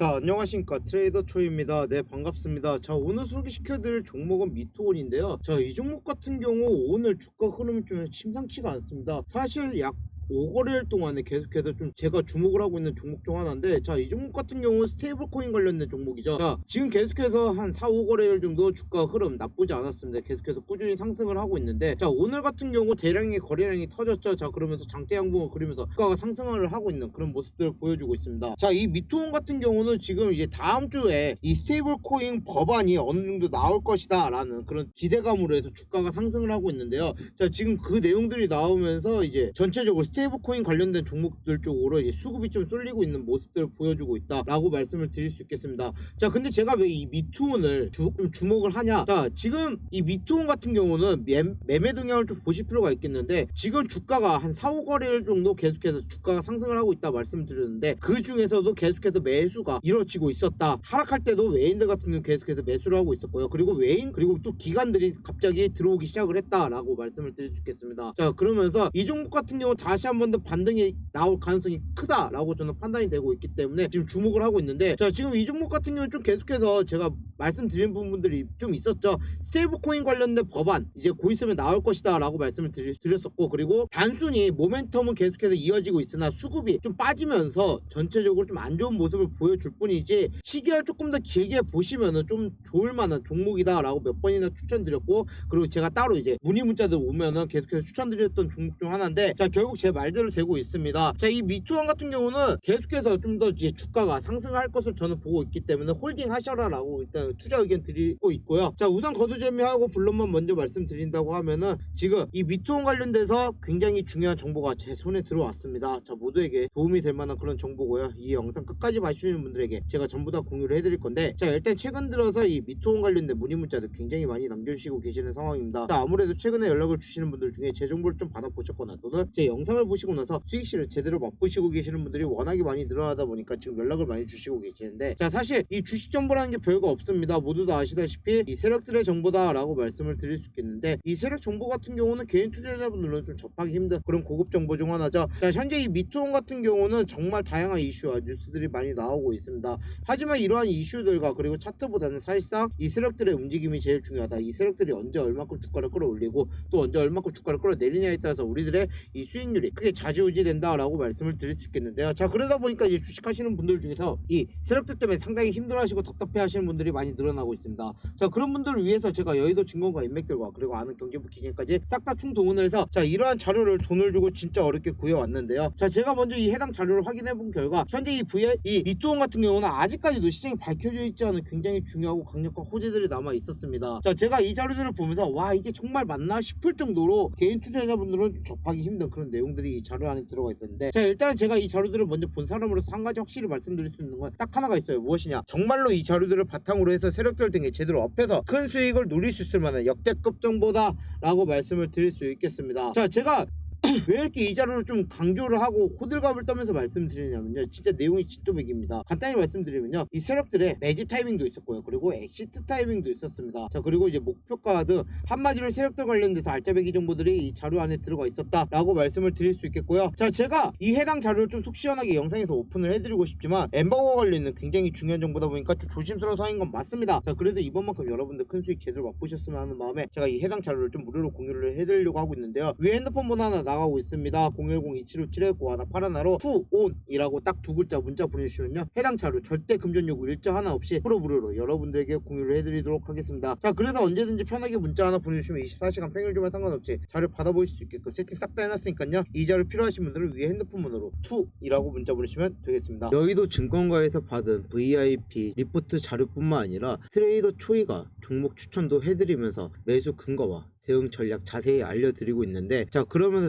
자 안녕하십니까. 트레이더 초입니다. 네 반갑습니다. 자 오늘 소개시켜 드릴 종목은 미토온인데요. 자 이 종목 같은 경우 오늘 주가 흐름이 좀 심상치가 않습니다. 사실 약 5거래일 동안에 계속해서 좀 제가 주목을 하고 있는 종목 중 하나인데 자 이 종목 같은 경우 스테이블 코인 관련된 종목이죠. 자 지금 계속해서 한 4, 5거래일 정도 주가 흐름 나쁘지 않았습니다. 계속해서 꾸준히 상승을 하고 있는데 자 오늘 같은 경우 대량의 거래량이 터졌죠. 자 그러면서 장대 양봉을 그리면서 주가가 상승을 하고 있는 그런 모습들을 보여주고 있습니다. 자 이 미토온 같은 경우는 지금 이제 다음 주에 이 스테이블 코인 법안이 어느 정도 나올 것이다 라는 그런 기대감으로 해서 주가가 상승을 하고 있는데요. 자 지금 그 내용들이 나오면서 이제 전체적으로 스테이블 코인 관련된 종목들 쪽으로 이제 수급이 좀 쏠리고 있는 모습들을 보여주고 있다라고 말씀을 드릴 수 있겠습니다. 자, 근데 제가 왜 이 미투온을 주, 좀 주목을 하냐? 자, 지금 이 미투온 같은 경우는 매, 매매 동향을 좀 보실 필요가 있겠는데 지금 주가가 한 4, 5거래일 정도 계속해서 주가가 상승을 하고 있다 말씀드렸는데 그 중에서도 계속해서 매수가 이루어지고 있었다. 하락할 때도 외인들 같은 경우 계속해서 매수를 하고 있었고요. 그리고 외인 그리고 또 기관들이 갑자기 들어오기 시작을 했다라고 말씀을 드릴 수 있겠습니다. 자, 그러면서 이 종목 같은 경우 다시 한번 더 반등이 나올 가능성이 크다라고 저는 판단이 되고 있기 때문에 지금 주목을 하고 있는데 자 지금 이 종목 같은 경우는 좀 계속해서 제가 말씀드린 부분들이 좀 있었죠. 스테이블 코인 관련된 법안 이제 곧 있으면 나올 것이다 라고 말씀을 드렸었고 그리고 단순히 모멘텀은 계속해서 이어지고 있으나 수급이 좀 빠지면서 전체적으로 좀 안 좋은 모습을 보여줄 뿐이지 시기를 조금 더 길게 보시면은 좀 좋을 만한 종목이다 라고 몇 번이나 추천드렸고 그리고 제가 따로 이제 문의 문자들 오면은 계속해서 추천드렸던 종목 중 하나인데 자 결국 제 말대로 되고 있습니다. 자 이 미투원 같은 경우는 계속해서 좀 더 이제 주가가 상승할 것을 저는 보고 있기 때문에 홀딩 하셔라 라고 일단 투자 의견 드리고 있고요. 자 우선 거두재미하고 블록만 먼저 말씀드린다고 하면은 지금 이 미투원 관련돼서 굉장히 중요한 정보가 제 손에 들어왔습니다. 자 모두에게 도움이 될 만한 그런 정보고요. 이 영상 끝까지 봐주시는 분들에게 제가 전부 다 공유를 해드릴 건데 자 일단 최근 들어서 이 미투원 관련된 문의 문자들 굉장히 많이 남겨주시고 계시는 상황입니다. 자 아무래도 최근에 연락을 주시는 분들 중에 제 정보를 좀 받아보셨거나 또는 제 영상을 보시고 나서 수익실을 제대로 맛보시고 계시는 분들이 워낙에 많이 늘어나다 보니까 지금 연락을 많이 주시고 계시는데 자 사실 이 주식 정보라는 게 별거 없 습니다. 모두 다 아시다시피 이 세력들의 정보다 라고 말씀을 드릴 수 있겠는데 이 세력 정보 같은 경우는 개인 투자자분들은 좀 접하기 힘든 그런 고급 정보 중 하나죠. 자 현재 이 미투온 같은 경우는 정말 다양한 이슈와 뉴스들이 많이 나오고 있습니다. 하지만 이러한 이슈들과 그리고 차트보다는 사실상 이 세력들의 움직임이 제일 중요하다. 이 세력들이 언제 얼마큼 주가를 끌어올리고 또 언제 얼마큼 주가를 끌어내리냐에 따라서 우리들의 이 수익률이 크게 좌지우지된다라고 말씀을 드릴 수 있겠는데요. 자 그러다 보니까 이제 주식하시는 분들 중에서 이 세력들 때문에 상당히 힘들어하시고 답답해하시는 분들이 많이 늘어나고 있습니다. 자 그런 분들을 위해서 제가 여의도 증권과 인맥들과 그리고 아는 경제부 기관까지 싹 다 총동원을 해서 자 이러한 자료를 돈을 주고 진짜 어렵게 구해왔는데요. 자 제가 먼저 이 해당 자료를 확인해 본 결과 현재 이 VI 이 이투원 같은 경우는 아직까지도 시장이 밝혀져 있지 않은 굉장히 중요하고 강력한 호재들이 남아 있었습니다. 자 제가 이 자료들을 보면서 와 이게 정말 맞나 싶을 정도로 개인 투자자분들은 좀 접하기 힘든 그런 내용들이 이 자료 안에 들어가 있었는데 자 일단 제가 이 자료들을 먼저 본 사람으로서 한 가지 확실히 말씀드릴 수 있는 건 딱 하나가 있어요 무엇이냐 정말로 이 자료들을 바탕으로 해서 세력들 등에 제대로 업해서 큰 수익을 누릴 수 있을 만한 역대급 정보다 라고 말씀을 드릴 수 있겠습니다. 자 제가 왜 이렇게 이 자료를 좀 강조를 하고 호들갑을 떠면서 말씀드리냐면요. 진짜 내용이 진또백입니다. 간단히 말씀드리면요. 이 세력들의 매집 타이밍도 있었고요. 그리고 엑시트 타이밍도 있었습니다. 자 그리고 이제 목표가 등 한마디로 세력들 관련돼서 알짜배기 정보들이 이 자료 안에 들어가 있었다 라고 말씀을 드릴 수 있겠고요. 자 제가 이 해당 자료를 좀 속 시원하게 영상에서 오픈을 해드리고 싶지만 엠버거 관련된 굉장히 중요한 정보다 보니까 좀 조심스러운 상황인 건 맞습니다. 자 그래도 이번만큼 여러분들 큰 수익 제대로 맛보셨으면 하는 마음에 제가 이 해당 자료를 좀 무료로 공유를 해드리려고 하고 있는데요. 위에 핸드폰 번호 하나 나가고 있습니다. 010-2757-9181로 투온이라고 딱 두 글자 문자 보내주시면요. 해당 자료 절대 금전 요구 일자 하나 없이 프로 무료로 여러분들에게 공유를 해드리도록 하겠습니다. 자 그래서 언제든지 편하게 문자 하나 보내주시면 24시간 평일 주말 상관없이 자료 받아보실 수 있게끔 세팅 싹 다 해놨으니까요. 이 자료 필요하신 분들은 위에 핸드폰 번호로 투이라고 문자 보내시면 되겠습니다. 여의도 증권가에서 받은 VIP 리포트 자료뿐만 아니라 트레이더 초이가 종목 추천도 해드리면서 매수 근거와 대응 전략 자세히 알려드리고 있는데 자 그러면서